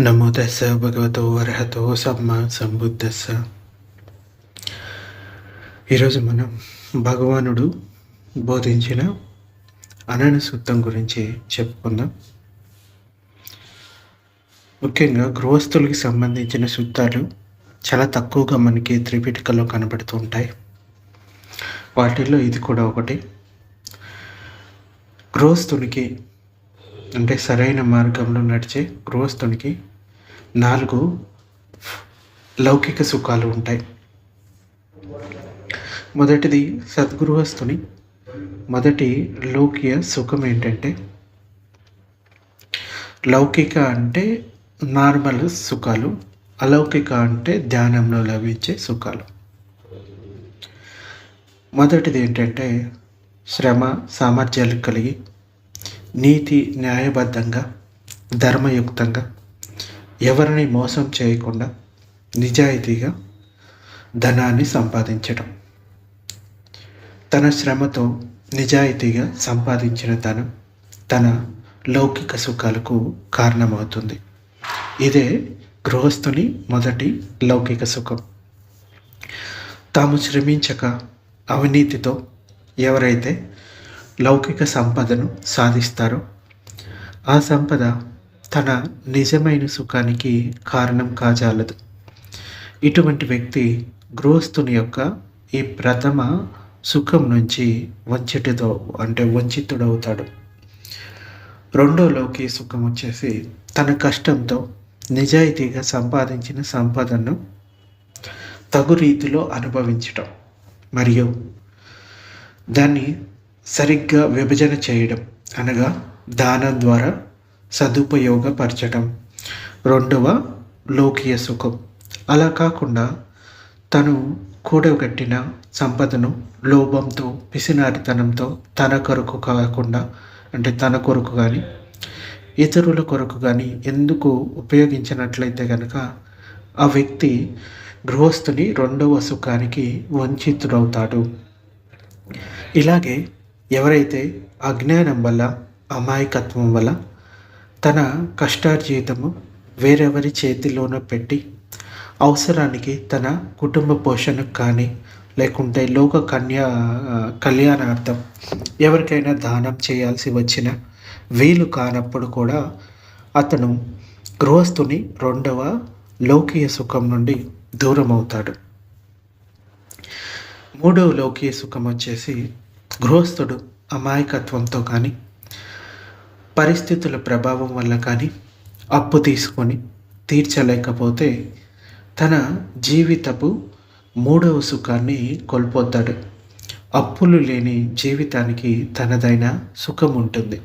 నమో దశ భగవతో అర్హతో సమ్మ సంబుద్ధస్స ఈరోజు మనం భగవానుడు బోధించిన అనన సూత్రం గురించి చెప్పుకుందాం. ముఖ్యంగా గృహస్థులకి సంబంధించిన సూత్రాలు చాలా తక్కువగా మనకి త్రిపిటికలో కనబడుతూ ఉంటాయి. వాటిల్లో ఇది కూడా ఒకటి. గృహస్థునికి అంటే సరైన మార్గంలో నడిచే గృహస్థునికి నాలుగు లౌకిక సుఖాలు ఉంటాయి. మొదటిది సద్గృహస్థుని మొదటి లౌకిక సుఖం ఏంటంటే లౌకిక అంటే నార్మల్ సుఖాలు అలౌకిక అంటే ధ్యానంలో లభించే సుఖాలు. మొదటిది ఏంటంటే శ్రమ సామర్థ్యాలు కలిగి నీతి న్యాయబద్ధంగా ధర్మయుక్తంగా ఎవరిని మోసం చేయకుండా నిజాయితీగా ధనాన్ని సంపాదించడం తన శ్రమతో నిజాయితీగా సంపాదించిన ధనం తన లౌకిక సుఖాలకు కారణమవుతుంది. ఇదే గృహస్థుని మొదటి లౌకిక సుఖం. తాము శ్రమించక అవినీతితో ఎవరైతే లౌకిక సంపదను సాధిస్తారో ఆ సంపద తన నిజమైన సుఖానికి కారణం కాజాలదు. ఇటువంటి వ్యక్తి గృహస్థుని యొక్క ఈ ప్రథమ సుఖం నుంచి వంచిటితో అంటే వంచితుడవుతాడు. రెండో లోకి సుఖం వచ్చేసి తన కష్టంతో నిజాయితీగా సంపాదించిన సంపదను తగు రీతిలో అనుభవించటం. మరియు దాన్ని సరిగ్గా విభజన చేయడం అనగా దానం ద్వారా సదుపయోగపరచడం రెండవ లోకీయ సుఖం. అలా కాకుండా తను కూడగట్టిన సంపదను లోభంతో పిసినారితనంతో తన కొరకు కాకుండా అంటే తన కొరకు కానీ ఇతరుల కొరకు కానీ ఎందుకు ఉపయోగించినట్లయితే కనుక ఆ వ్యక్తి గృహస్థుని రెండవ సుఖానికి వంచితుడవుతాడు. ఇలాగే ఎవరైతే అజ్ఞానం వల్ల అమాయకత్వం వల్ల తన కష్టార్జీతము వేరెవరి చేతిలోన పెట్టి అవసరానికి తన కుటుంబ పోషణకు కానీ లేకుంటే లోక కన్యా కళ్యాణార్థం ఎవరికైనా దానం చేయాల్సి వచ్చిన వీలు కానప్పుడు కూడా అతను గృహస్థుని రెండవ లౌకీయ సుఖం నుండి దూరం అవుతాడు మూడవ లౌకీయ సుఖం వచ్చేసి గృహస్థుడు అమాయకత్వంతో కానీ పరిస్థితుల ప్రభావం వల్ల కానీ అప్పు తీసుకొని తీర్చలేకపోతే తన జీవితపు మూడవ సుఖాన్ని కోల్పోతాడు. అప్పులు లేని జీవితానికి తనదైన సుఖం ఉంటుంది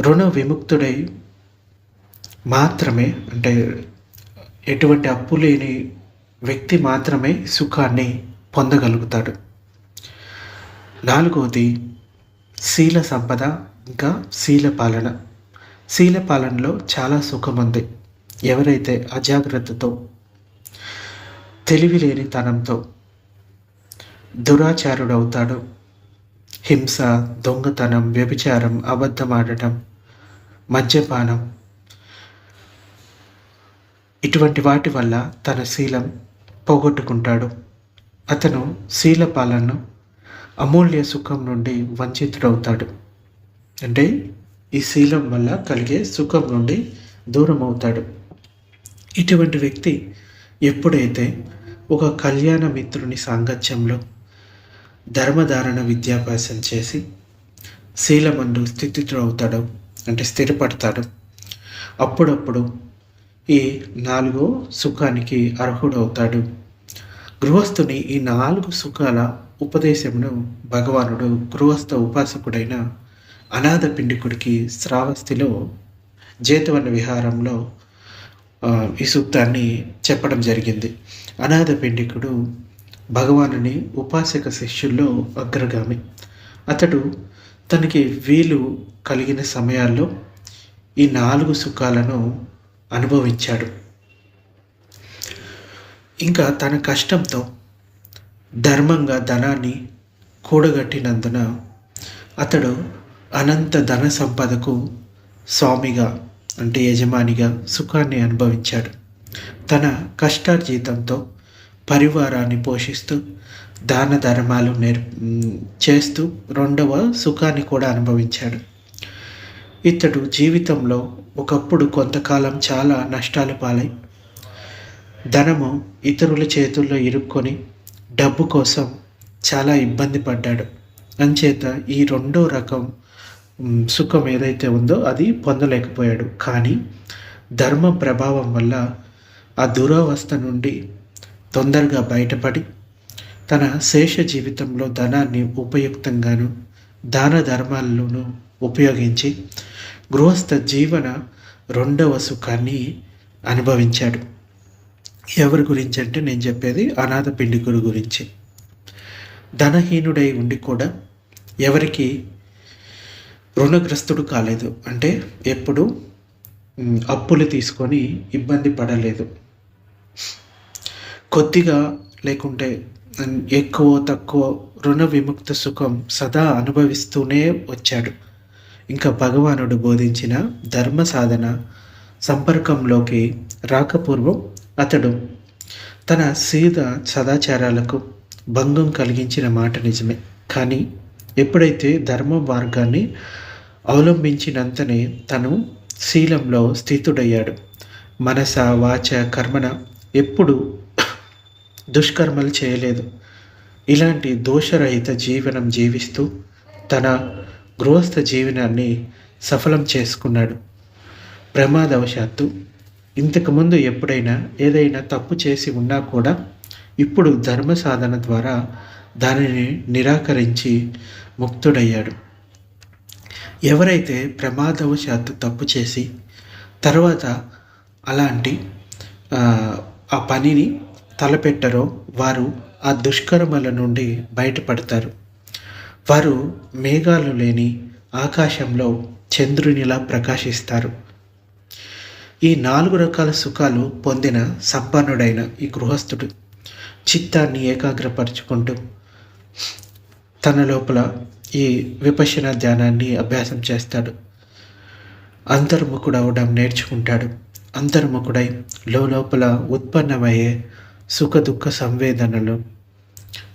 రుణ విముక్తుడై మాత్రమే అంటే ఎటువంటి అప్పు లేని వ్యక్తి మాత్రమే సుఖాన్ని పొందగలుగుతాడు. నాలుగవది శీల సంపద ఇంకా శీల పాలన. శీల పాలనలో చాలా సుఖం ఉంది ఎవరైతే అజాగ్రత్తతో తెలివి లేని తనంతో దురాచారుడవుతాడో హింస దొంగతనం వ్యభిచారం అబద్ధమాడటం మద్యపానం ఇటువంటి వాటి వల్ల తన శీలం పోగొట్టుకుంటాడు. అతను శీల పాలనను అమూల్య సుఖం నుండి వంచితుడవుతాడు. అంటే ఈ శీలం వల్ల కలిగే సుఖం నుండి దూరం అవుతాడు ఇటువంటి వ్యక్తి ఎప్పుడైతే ఒక కళ్యాణ మిత్రుని సాంగత్యంలో ధర్మధారణ విద్యాభ్యాసం చేసి శీలమందు స్థితితుడవుతాడు అంటే స్థిరపడతాడు అప్పుడప్పుడు ఈ నాలుగో సుఖానికి అర్హుడవుతాడు. గృహస్థుని ఈ నాలుగు సుఖాల ఉపదేశమును భగవానుడు గృహస్థ ఉపాసకుడైన అనాథ పిండికుడికి శ్రావస్తిలో జేతవన విహారంలో ఈ సూక్తాన్ని చెప్పడం జరిగింది. అనాథ పిండికుడు భగవానుని ఉపాసక శిష్యుల్లో అగ్రగామి. అతడు తనకి వీలు కలిగిన సమయాల్లో ఈ నాలుగు సుఖాలను అనుభవించాడు. ఇంకా తన కష్టంతో ధర్మంగా ధనాన్ని కూడగట్టినందున అతడు అనంత ధన సంపదకు స్వామిగా అంటే యజమానిగా సుఖాన్ని అనుభవించాడు. తన కష్టార్జితంతో పరివారాన్ని పోషిస్తూ దాన ధర్మాలు నేర్ చేస్తూ రెండవ సుఖాన్ని కూడా అనుభవించాడు. ఇతడు జీవితంలో ఒకప్పుడు కొంతకాలం చాలా నష్టాలు పాలై ధనము ఇతరుల చేతుల్లో ఇరుక్కొని డబ్బు కోసం చాలా ఇబ్బంది పడ్డాడు. అంచేత ఈ రెండో రకం సుఖం ఏదైతే ఉందో అది పొందలేకపోయాడు. కానీ ధర్మ ప్రభావం వల్ల ఆ దురవస్థ నుండి తొందరగా బయటపడి తన శేష జీవితంలో ధనాన్ని ఉపయుక్తంగాను దాన ధర్మాలను ఉపయోగించి గృహస్థ జీవన రెండవ సుఖాన్ని అనుభవించాడు. ఎవరి గురించి అంటే నేను చెప్పేది అనాథ పిండికుడు గురించి. ధనహీనుడై ఉండి కూడా ఎవరికి రుణగ్రస్తుడు కాలేదు. అంటే ఎప్పుడు అప్పులు తీసుకొని ఇబ్బంది పడలేదు. కొద్దిగా లేకుంటే ఎక్కువ తక్కువ రుణ విముక్త సుఖం సదా అనుభవిస్తూనే వచ్చాడు. ఇంకా భగవానుడు బోధించిన ధర్మ సాధన సంపర్కంలోకి రాకపూర్వం అతడు తన సీత సదాచారాలకు భంగం కలిగించిన మాట నిజమే. కానీ ఎప్పుడైతే ధర్మ మార్గాన్ని అవలంబించినంతనే తను శీలంలో స్థితుడయ్యాడు. మనస వాచ కర్మన ఎప్పుడు దుష్కర్మలు చేయలేదు. ఇలాంటి దోషరహిత జీవనం జీవిస్తూ తన గృహస్థ జీవనాన్ని సఫలం చేసుకున్నాడు. ప్రమాదవశాత్తు ఇంతకుముందు ఎప్పుడైనా ఏదైనా తప్పు చేసి ఉన్నా కూడా ఇప్పుడు ధర్మ సాధన ద్వారా దానిని నిరాకరించి ముక్తుడయ్యాడు. ఎవరైతే ప్రమాదవశాత్తు తప్పు చేసి తర్వాత అలాంటి ఆ పనిని తలపెట్టరో వారు ఆ దుష్కర్మల నుండి బయటపడతారు. వారు మేఘాలు లేని ఆకాశంలో చంద్రునిలా ప్రకాశిస్తారు. ఈ నాలుగు రకాల సుఖాలు పొందిన సంపన్నుడైన ఈ గృహస్థుడు చిత్తాన్ని ఏకాగ్రపరుచుకుంటూ తన లోపల ఈ విపశన ధ్యానాన్ని అభ్యాసం చేస్తాడు. అంతర్ముఖుడవడం నేర్చుకుంటాడు. అంతర్ముఖుడై లోపల ఉత్పన్నమయ్యే సుఖ దుఃఖ సంవేదనలు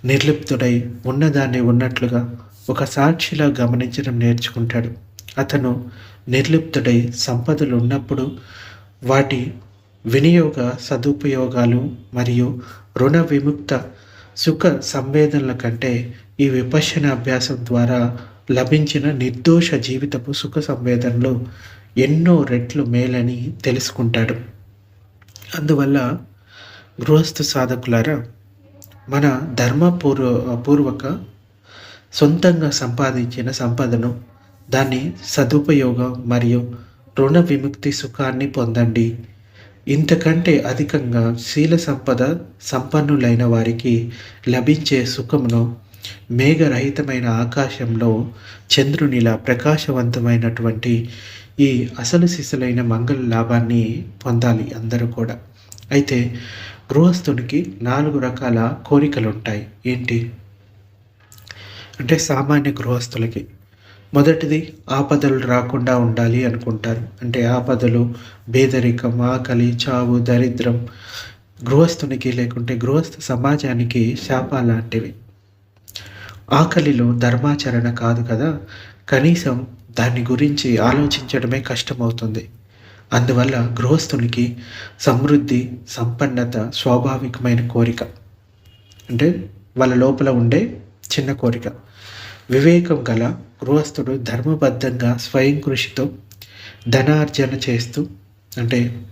నిర్లిప్తుడై ఉన్నదాన్ని ఉన్నట్లుగా ఒక సాక్షిలా గమనించడం నేర్చుకుంటాడు. అతను నిర్లిప్తుడై సంపదలు ఉన్నప్పుడు వాటి వినియోగ సదుపయోగాలు మరియు రుణ విముక్త సుఖ సంవేదనల కంటే ఈ విపశన అభ్యాసం ద్వారా లభించిన నిర్దోష జీవితపు సుఖ సంవేదనలు ఎన్నో రెట్లు మేలని తెలుసుకుంటాడు. అందువల్ల గృహస్థ సాధకులారా మన ధర్మపూర్వ పూర్వక సొంతంగా సంపాదించిన సంపదను దాన్ని సదుపయోగం మరియు రుణ విముక్తి సుఖాన్ని పొందండి. ఇంతకంటే అధికంగా శీల సంపద సంపన్నులైన వారికి లభించే సుఖమును మేఘరహితమైన ఆకాశంలో చంద్రునిలా ప్రకాశవంతమైనటువంటి ఈ అసలు సిసలైన మంగళ లాభాన్ని పొందాలి అందరూ కూడా. అయితే గృహస్థునికి నాలుగు రకాల కోరికలు ఉంటాయి ఏంటి? అంటే సామాన్య గృహస్థులకి. మొదటిది ఆపదలు రాకుండా ఉండాలి అనుకుంటారు. అంటే ఆపదలు బేదరికం ఆకలి చావు దరిద్రం గృహస్థునికి లేకుంటే గృహస్థ సమాజానికి శాప లాంటివి. ఆకలిలో ధర్మాచరణ కాదు కదా? కనీసం దాని గురించి ఆలోచించడమే కష్టమవుతుంది. అందువల్ల గృహస్థునికి సమృద్ధి సంపన్నత స్వాభావికమైన కోరిక. అంటే వాళ్ళ లోపల ఉండే చిన్న కోరిక. వివేకం గల గృహస్థుడు ధర్మబద్ధంగా స్వయం కృషితో ధనార్జన చేస్తూ అంటే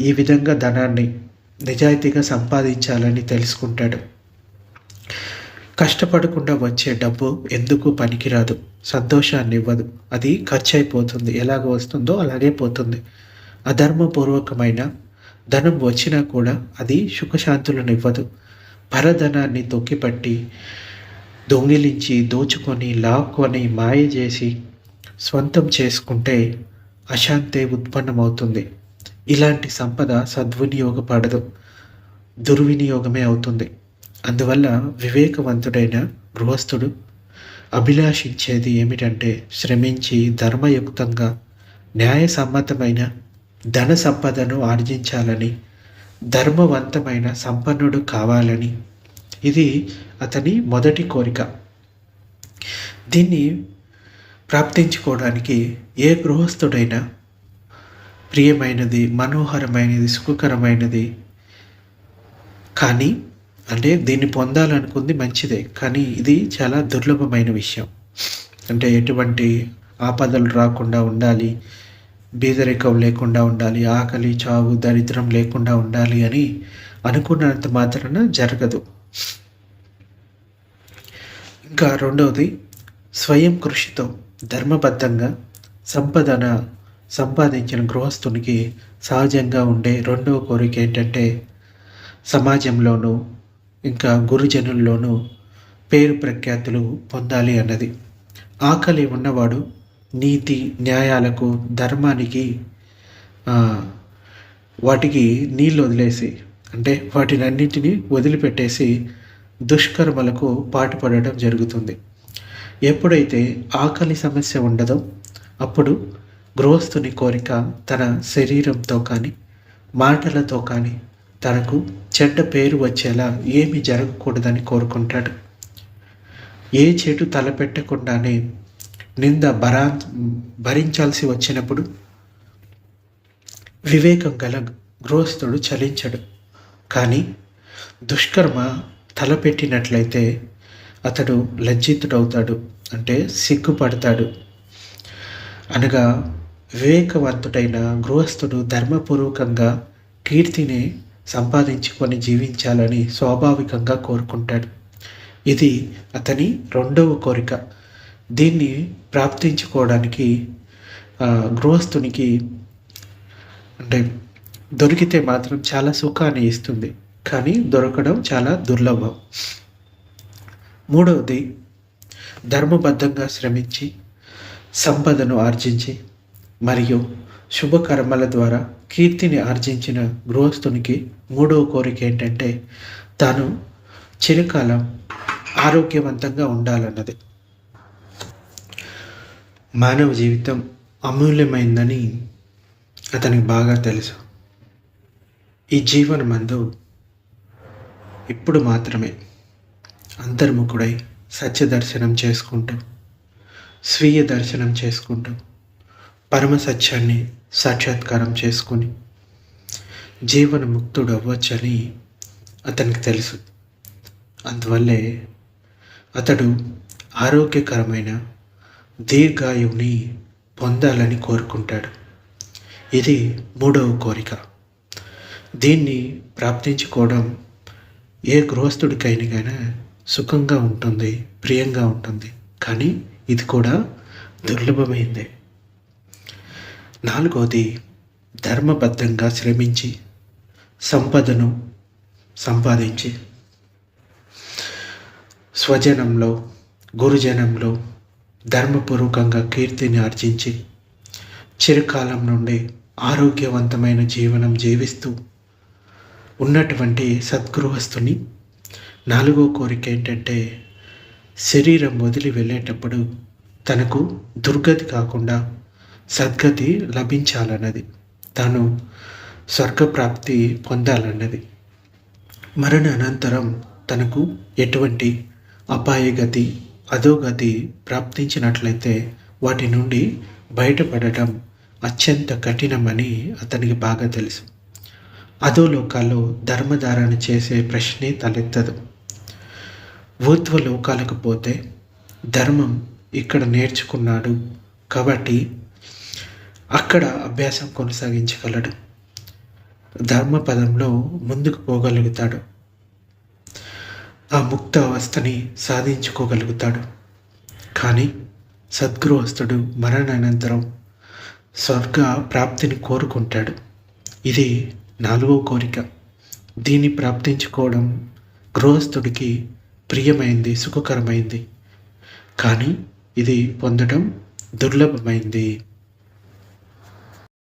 ఈ విధంగా ధనాన్ని నిజాయితీగా సంపాదించాలని తెలుసుకుంటాడు. కష్టపడకుండా వచ్చే డబ్బు ఎందుకు పనికిరాదు? సంతోషాన్ని ఇవ్వదు. అది ఖర్చు అయిపోతుంది ఎలాగ వస్తుందో అలాగే పోతుంది. అధర్మపూర్వకమైన ధనం వచ్చినా కూడా అది సుఖశాంతులను ఇవ్వదు. పరధనాన్ని తొక్కిపట్టి దొంగిలించి దోచుకొని లాక్కొని మాయ చేసి స్వంతం చేసుకుంటే అశాంతే ఉత్పన్నమవుతుంది. ఇలాంటి సంపద సద్వినియోగపడదు. దుర్వినియోగమే అవుతుంది. అందువల్ల వివేకవంతుడైన గృహస్థుడు అభిలాషించేది ఏమిటంటే శ్రమించి ధర్మయుక్తంగా న్యాయసమ్మతమైన ధన సంపదను ఆర్జించాలని ధర్మవంతమైన సంపన్నుడు కావాలని. ఇది అతని మొదటి కోరిక. దీన్ని ప్రాప్తించుకోవడానికి ఏ గృహస్థుడైనా ప్రియమైనది మనోహరమైనది సుఖకరమైనది. కానీ అంటే దీన్ని పొందాలనుకుంది మంచిదే కానీ ఇది చాలా దుర్లభమైన విషయం. అంటే ఎటువంటి ఆపదలు రాకుండా ఉండాలి బీదరికం లేకుండా ఉండాలి ఆకలి చావు దరిద్రం లేకుండా ఉండాలి అని అనుకున్నంత మాత్రాన జరగదు. ఇంకా రెండవది స్వయం కృషితో ధర్మబద్ధంగా సంపదన సంపాదించిన గృహస్థునికి సహజంగా ఉండే రెండవ కోరిక ఏంటంటే సమాజంలోనూ ఇంకా గురుజనుల్లోనూ పేరు ప్రఖ్యాతులు పొందాలి అన్నది. ఆకలి ఉన్నవాడు నీతి న్యాయాలకు ధర్మానికి వాటికి నీళ్ళు వదిలేసి అంటే వాటిని అన్నిటినీ వదిలిపెట్టేసి దుష్కర్మలకు పాటుపడడం జరుగుతుంది. ఎప్పుడైతే ఆకలి సమస్య ఉండదో అప్పుడు గృహస్థుని కోరిక తన శరీరంతో కానీ మాటలతో కానీ తనకు చెడ్డ పేరు వచ్చేలా ఏమి జరగకూడదని కోరుకుంటాడు. ఏ చెడు తలపెట్టకుండానే నింద భరా భరించాల్సి వచ్చినప్పుడు వివేకం గల గృహస్థుడు చలించడు. కానీ దుష్కర్మ తలపెట్టినట్లయితే అతడు లజ్జితుడవుతాడు అంటే సిగ్గుపడతాడు. అనగా వివేకవంతుడైన గృహస్థుడు ధర్మపూర్వకంగా కీర్తిని సంపాదించుకొని జీవించాలని స్వాభావికంగా కోరుకుంటాడు. ఇది అతని రెండవ కోరిక. దీన్ని ప్రాప్తించుకోవడానికి గృహస్థునికి అంటే దొరికితే మాత్రం చాలా సుఖాన్ని ఇస్తుంది. కానీ దొరకడం చాలా దుర్లభం. మూడవది ధర్మబద్ధంగా శ్రమించి సంపదను ఆర్జించి మరియు శుభకర్మల ద్వారా కీర్తిని ఆర్జించిన గృహస్థునికి మూడవ కోరిక ఏంటంటే తాను చిరకాలం ఆరోగ్యవంతంగా ఉండాలన్నది. మానవ జీవితం అమూల్యమైందని అతనికి బాగా తెలుసు. ఈ జీవన మందు ఇప్పుడు మాత్రమే అంతర్ముఖుడై సత్య దర్శనం చేసుకుంటూ స్వీయ దర్శనం చేసుకుంటూ పరమ సత్యాన్ని సాక్షాత్కారం చేసుకొని జీవన ముక్తుడు అవ్వచ్చని అతనికి తెలుసు. అందువల్లే అతడు ఆరోగ్యకరమైన దీర్ఘాయువుని పొందాలని కోరుకుంటాడు. ఇది మూడవ కోరిక. దీన్ని ప్రాప్తించుకోవడం ఏ గృహస్థుడికైనా సుఖంగా ఉంటుంది ప్రియంగా ఉంటుంది. కానీ ఇది కూడా దుర్లభమైందే. నాలుగవది ధర్మబద్ధంగా శ్రమించి సంపదను సంపాదించి. స్వజనంలో గురుజనంలో ధర్మపూర్వకంగా కీర్తిని ఆర్జించి చిరకాలం నుండి ఆరోగ్యవంతమైన జీవనం జీవిస్తూ ఉన్నటువంటి సద్గృహస్థుని నాలుగో కోరిక ఏంటంటే శరీరం వదిలి వెళ్ళేటప్పుడు తనకు దుర్గతి కాకుండా సద్గతి లభించాలన్నది. తాను స్వర్గప్రాప్తి పొందాలన్నది. మరణ అనంతరం తనకు ఎటువంటి అపాయగతి అధోగతి ప్రాప్తించినట్లయితే వాటి నుండి బయటపడటం అత్యంత కఠినమని అతనికి బాగా తెలుసు. అధోలోకాల్లో ధర్మధారణ చేసే ప్రశ్నే తలెత్తదు. ఊర్ధ్వ లోకాలకు పోతే ధర్మం ఇక్కడ నేర్చుకున్నాడు కాబట్టి అక్కడ అభ్యాసం కొనసాగించగలడు. ధర్మపదంలో ముందుకు పోగలుగుతాడు. ఆ ముక్త అవస్థని సాధించుకోగలుగుతాడు. కానీ సద్గృహస్థుడు మరణానంతరం స్వర్గ ప్రాప్తిని కోరుకుంటాడు. ఇది నాలుగో కోరిక. దీన్ని ప్రాప్తించుకోవడం గృహస్థుడికి ప్రియమైంది సుఖకరమైంది. కానీ ఇది పొందడం దుర్లభమైంది.